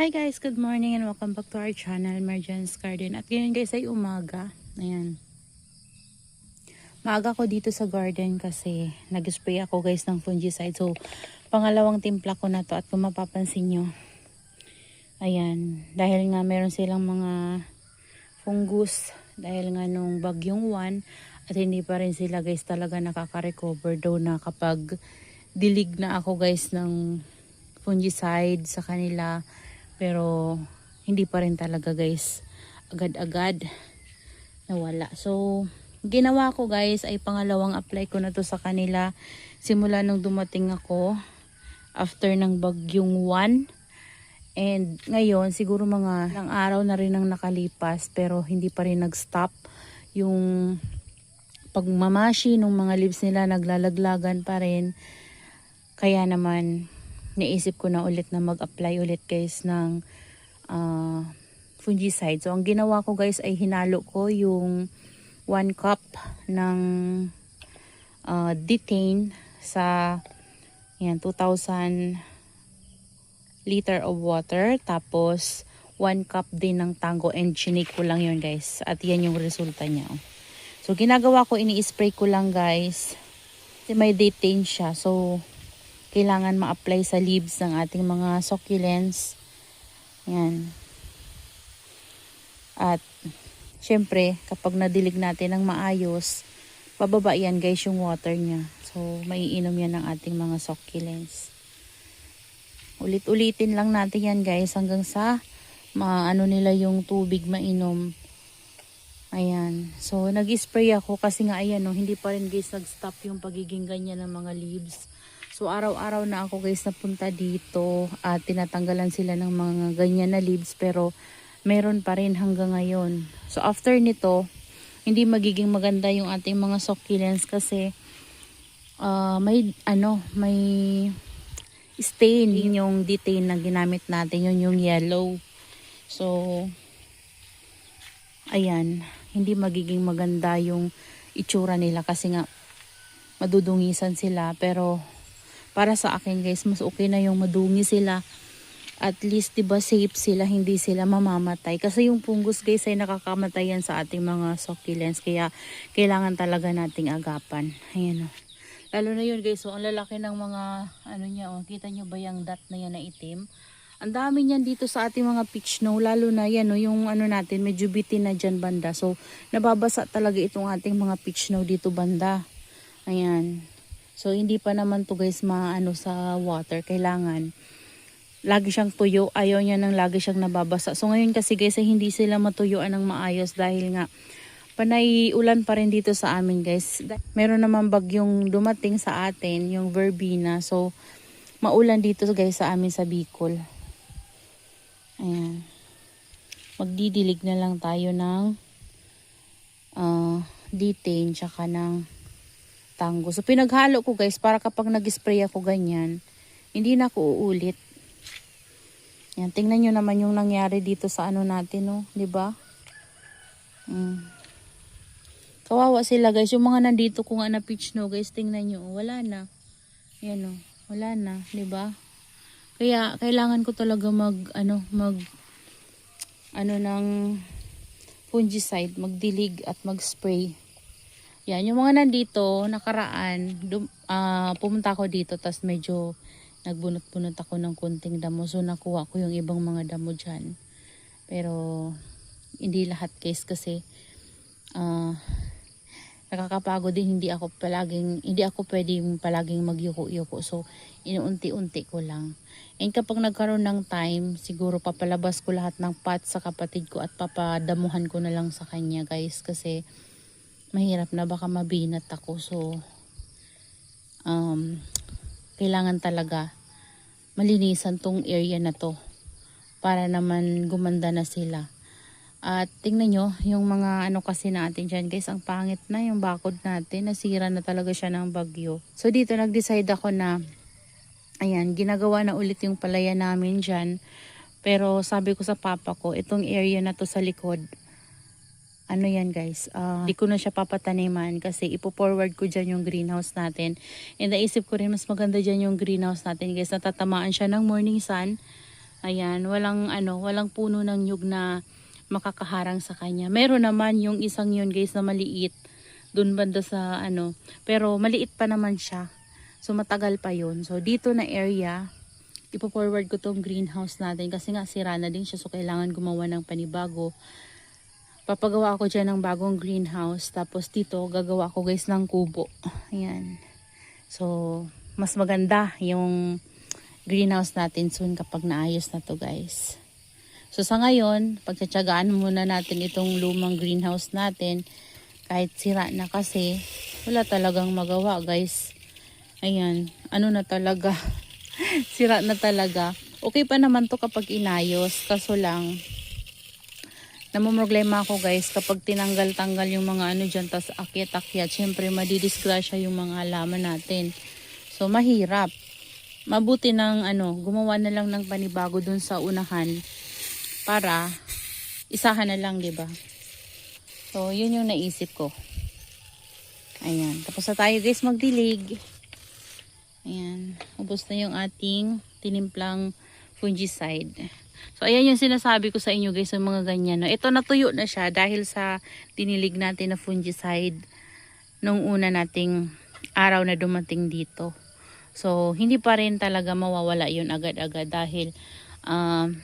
Hi guys, good morning and welcome back to our channel, Mergence Garden. At ngayon guys ay umaga. Ayan. Maaga ko dito sa garden kasi nag-spray ako guys ng fungicide. So, pangalawang timpla ko na to at kung mapapansin nyo. Ayan. Dahil nga meron silang mga fungus. Dahil nga nung bagyong 1 at hindi pa rin sila guys talaga nakaka-recover daw na kapag dilig na ako guys ng fungicide sa kanila pero hindi pa rin talaga guys. Agad-agad nawala. So ginawa ko guys ay pangalawang apply ko na to sa kanila. Simula nung dumating ako after ng bagyong 1 and ngayon siguro mga ilang araw na rin ang nakalipas pero hindi pa rin nag-stop yung pagmamashi ng mga leaves nila naglalaglagan pa rin. Kaya naman naisip ko na ulit na mag-apply ulit guys ng ah, fungicide. So ang ginawa ko guys ay hinalo ko yung 1 cup ng uh, detain sa yan 2000 liter of water tapos 1 cup din ng tango and chinake ko lang yun guys at yan yung resulta niya oh. so ginagawa ko ini-spray ko lang guys may detain siya so kailangan ma-apply sa leaves ng ating mga succulents. Yan. At, syempre, kapag nadilig natin ng maayos, bababa yan guys yung water niya. So, maiinom yan ng ating mga succulents. Ulit-ulitin lang natin yan guys hanggang sa maano nila yung tubig mainom. Ayan. So, nag-spray ako kasi nga ayan no, hindi pa rin guys nag-stop yung pagiging ganyan ng mga leaves. So araw-araw na ako guys napunta dito at tinatanggalan sila ng mga ganyan na leaves pero meron pa rin hanggang ngayon. So after nito, hindi magiging maganda yung ating mga succulents kasi uh, may ano, may stain yun yung detain na ginamit natin, yun yung yellow. So ayan, hindi magiging maganda yung itsura nila kasi nga madudungisan sila pero para sa akin guys, mas okay na yung madungi sila. At least, di ba safe sila, hindi sila mamamatay. Kasi yung fungus guys ay nakakamatay yan sa ating mga succulents. Kaya, kailangan talaga nating agapan. Ayan o. Lalo na yun guys, so, ang lalaki ng mga, ano niya, oh, kita nyo ba yung dot na yan na itim? Ang dami niyan dito sa ating mga peach snow, lalo na yan, no, yung ano natin, medyo bitin na dyan banda. So, nababasa talaga itong ating mga peach snow dito banda. Ayan. So, hindi pa naman to guys maano sa water. Kailangan lagi siyang tuyo. Ayaw niya nang lagi siyang nababasa. So, ngayon kasi guys ay hindi sila matuyuan ng maayos dahil nga panay ulan pa rin dito sa amin guys. Meron naman bagyong dumating sa atin, yung verbena. So, maulan dito guys sa amin sa Bicol. Ayan. Magdidilig na lang tayo ng uh, detain tsaka ng tango. So pinaghalo ko guys para kapag nag-spray ako ganyan, hindi na ako uulit. Yan, tingnan nyo naman yung nangyari dito sa ano natin, no? 'Di ba? Mm. Kawawa sila guys. Yung mga nandito kung ano pitch no guys, tingnan oh, Wala na. Yan o. Wala na. 'di ba? Kaya kailangan ko talaga mag ano mag ano ng fungicide, magdilig at mag-spray. Yan, yung mga nandito, nakaraan, dum, uh, pumunta ako dito, tas medyo nagbunot-bunot ako ng kunting damo. So, nakuha ko yung ibang mga damo dyan. Pero, hindi lahat case kasi, uh, nakakapagod din, hindi ako palaging, hindi ako pwedeng palaging magyuko-yuko. So, inuunti-unti ko lang. And kapag nagkaroon ng time, siguro papalabas ko lahat ng pot sa kapatid ko at papadamuhan ko na lang sa kanya guys. Kasi, mahirap na baka mabinat ako. So um, kailangan talaga malinisan tong area na to para naman gumanda na sila. At tingnan nyo yung mga ano kasi natin dyan guys ang pangit na yung bakod natin. Nasira na talaga siya ng bagyo. So dito nag decide ako na ayan ginagawa na ulit yung palaya namin dyan. Pero sabi ko sa papa ko itong area na to sa likod ano yan guys, uh, ko na siya papataniman kasi ipo-forward ko dyan yung greenhouse natin. And naisip ko rin mas maganda dyan yung greenhouse natin guys, natatamaan siya ng morning sun Ayan, walang ano, walang puno ng nyug na makakaharang sa kanya. Meron naman yung isang yun guys na maliit dun banda sa ano, pero maliit pa naman siya. So matagal pa yun. So dito na area, ipo-forward ko tong greenhouse natin kasi nga sira na din siya so kailangan gumawa ng panibago. Papagawa ako dyan ng bagong greenhouse tapos dito gagawa ko guys ng kubo. Ayan. So mas maganda yung greenhouse natin soon kapag naayos na to guys. So sa ngayon, pagtsatsagaan muna natin itong lumang greenhouse natin kahit sira na kasi wala talagang magawa guys. Ayan, ano na talaga. sira na talaga. Okay pa naman to kapag inayos. Kaso lang, namumroblema ako guys kapag tinanggal-tanggal yung mga ano dyan tas akyat-akyat. Siyempre madidisgrasya yung mga halaman natin. So mahirap. Mabuti ng ano, gumawa na lang ng panibago dun sa unahan para isahan na lang, ba? So, yun yung naisip ko. Ayan, tapos na tayo guys magdilig. Ayan, ubos na yung ating tinimplang fungicide. So, ayan yung sinasabi ko sa inyo guys, yung mga ganyan. No? Ito natuyo na siya dahil sa tinilig natin na fungicide nung una nating araw na dumating dito. So, hindi pa rin talaga mawawala yun agad-agad dahil um,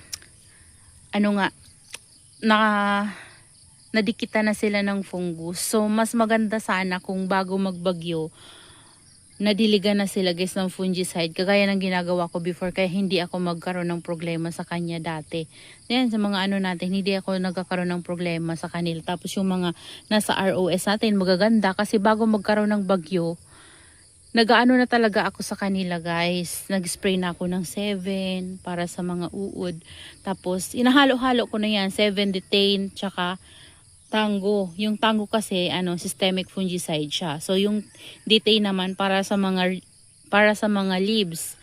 ano nga, na nadikita na sila ng fungus. So, mas maganda sana kung bago magbagyo, nadiligan na sila guys ng fungicide. Kagaya ng ginagawa ko before, kaya hindi ako magkaroon ng problema sa kanya dati. Yan, sa mga ano natin, hindi ako nagkakaroon ng problema sa kanila. Tapos yung mga nasa ROS natin, magaganda. Kasi bago magkaroon ng bagyo, nagaano na talaga ako sa kanila guys. Nag-spray na ako ng 7 para sa mga uod. Tapos inahalo-halo ko na yan, 7 detain, tsaka tango. Yung tango kasi ano, systemic fungicide siya. So yung detain naman para sa mga para sa mga leaves.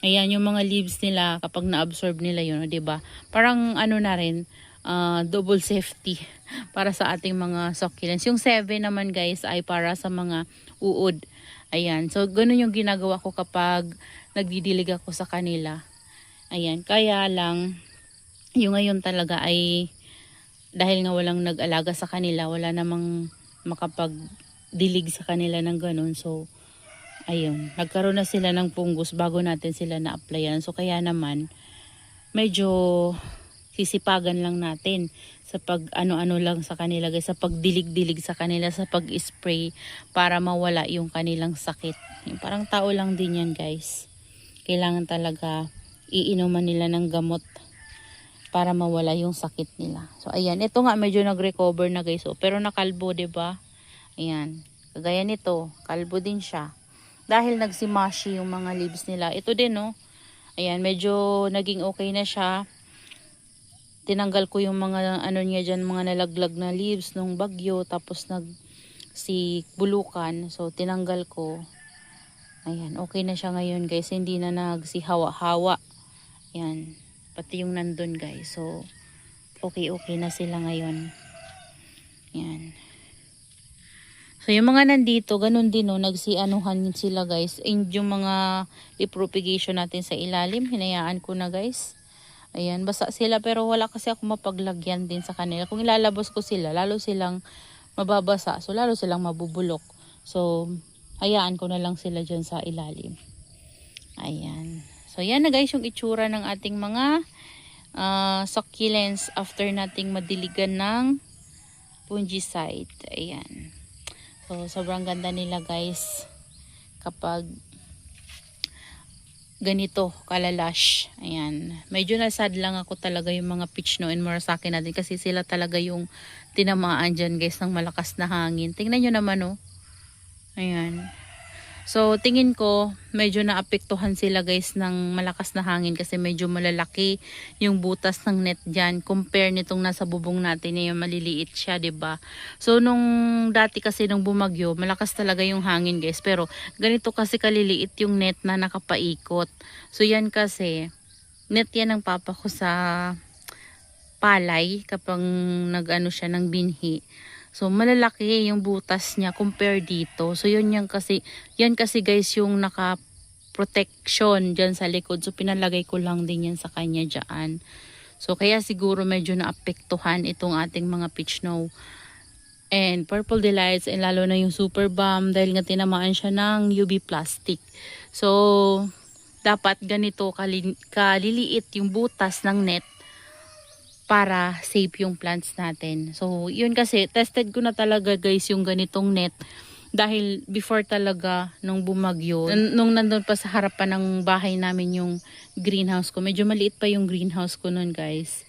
Ayan yung mga leaves nila kapag na-absorb nila yun, 'di ba? Parang ano na rin uh, double safety para sa ating mga succulents. Yung 7 naman guys ay para sa mga uod. Ayan. So, ganun yung ginagawa ko kapag nagdidilig ako sa kanila. Ayan. Kaya lang, yung ngayon talaga ay dahil nga walang nag-alaga sa kanila, wala namang makapagdilig sa kanila ng ganun. So, ayun. Nagkaroon na sila ng fungus bago natin sila na-applyan. So, kaya naman, medyo sisipagan lang natin sa pag ano-ano lang sa kanila guys, sa pagdilig-dilig sa kanila, sa pag-spray para mawala yung kanilang sakit. Yung parang tao lang din yan guys. Kailangan talaga iinuman nila ng gamot para mawala yung sakit nila. So ayan, ito nga medyo nag-recover na guys. Oh, pero nakalbo 'di ba? Ayan. Kagaya nito, kalbo din siya. Dahil nagsimashi yung mga leaves nila. Ito din no. Ayan, medyo naging okay na siya tinanggal ko yung mga ano niya dyan, mga nalaglag na leaves nung bagyo tapos nag si bulukan so tinanggal ko ayan okay na siya ngayon guys hindi na nagsihawa-hawa yan pati yung nandun guys so okay okay na sila ngayon yan So, yung mga nandito, ganun din, no, nagsianuhan sila, guys. And yung mga propagation natin sa ilalim, hinayaan ko na, guys. Ayan, basa sila pero wala kasi ako mapaglagyan din sa kanila. Kung ilalabas ko sila, lalo silang mababasa. So, lalo silang mabubulok. So, hayaan ko na lang sila dyan sa ilalim. Ayan. So, yan na guys yung itsura ng ating mga uh, succulents after nating madiligan ng fungicide. Ayan. So, sobrang ganda nila guys kapag ganito kalalash. Ayan. Medyo nasad lang ako talaga yung mga peach no and Murasaki natin kasi sila talaga yung tinamaan dyan guys ng malakas na hangin. Tingnan nyo naman oh. Ayan. So, tingin ko, medyo naapektuhan sila guys ng malakas na hangin kasi medyo malalaki yung butas ng net dyan compare nitong nasa bubong natin na yung maliliit siya, ba So, nung dati kasi nung bumagyo, malakas talaga yung hangin guys. Pero, ganito kasi kaliliit yung net na nakapaikot. So, yan kasi, net yan ng papa ko sa palay kapag nag-ano siya ng binhi. So, malalaki yung butas niya compare dito. So, yun yan kasi, yan kasi guys yung naka protection dyan sa likod. So pinalagay ko lang din yan sa kanya dyan. So kaya siguro medyo naapektuhan itong ating mga peach snow. And purple delights and lalo na yung super bomb dahil nga tinamaan siya ng UV plastic. So dapat ganito kali- kaliliit yung butas ng net para safe yung plants natin. So, yun kasi, tested ko na talaga guys yung ganitong net. Dahil before talaga nung bumagyo, nung nandun pa sa harapan ng bahay namin yung greenhouse ko, medyo maliit pa yung greenhouse ko nun guys.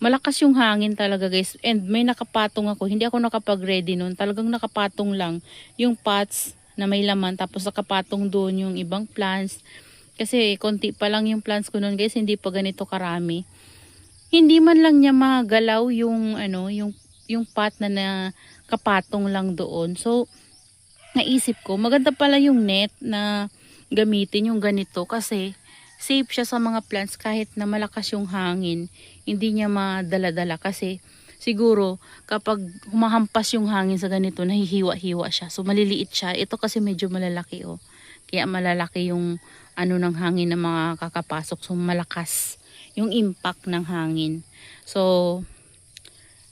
Malakas yung hangin talaga guys. And may nakapatong ako. Hindi ako nakapag-ready nun. Talagang nakapatong lang yung pots na may laman. Tapos nakapatong doon yung ibang plants. Kasi konti pa lang yung plants ko nun guys. Hindi pa ganito karami hindi man lang niya magalaw yung ano yung yung pot na nakapatong lang doon. So naisip ko maganda pala yung net na gamitin yung ganito kasi safe siya sa mga plants kahit na malakas yung hangin hindi niya madala-dala. Kasi siguro kapag humahampas yung hangin sa ganito nahihiwa-hiwa siya. So maliliit siya. Ito kasi medyo malalaki oh. Kaya malalaki yung ano ng hangin na mga kakapasok. So malakas yung impact ng hangin. So,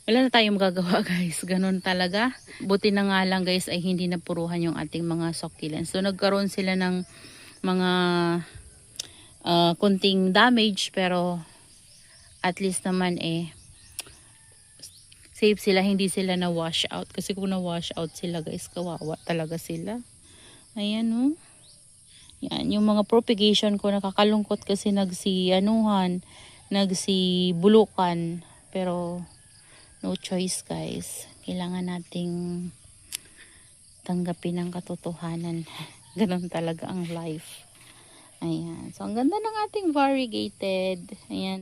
wala na tayong magagawa guys. Ganun talaga. Buti na nga lang guys ay hindi napuruhan yung ating mga succulents. So, nagkaroon sila ng mga uh, kunting damage pero at least naman eh safe sila. Hindi sila na wash out. Kasi kung na wash out sila guys, kawawa talaga sila. Ayan oh. Yan, yung mga propagation ko nakakalungkot kasi nagsi-anuhan, nagsi-bulukan. Pero no choice guys. Kailangan nating tanggapin ang katotohanan. Ganun talaga ang life. Ayan. So, ang ganda ng ating variegated. Ayan.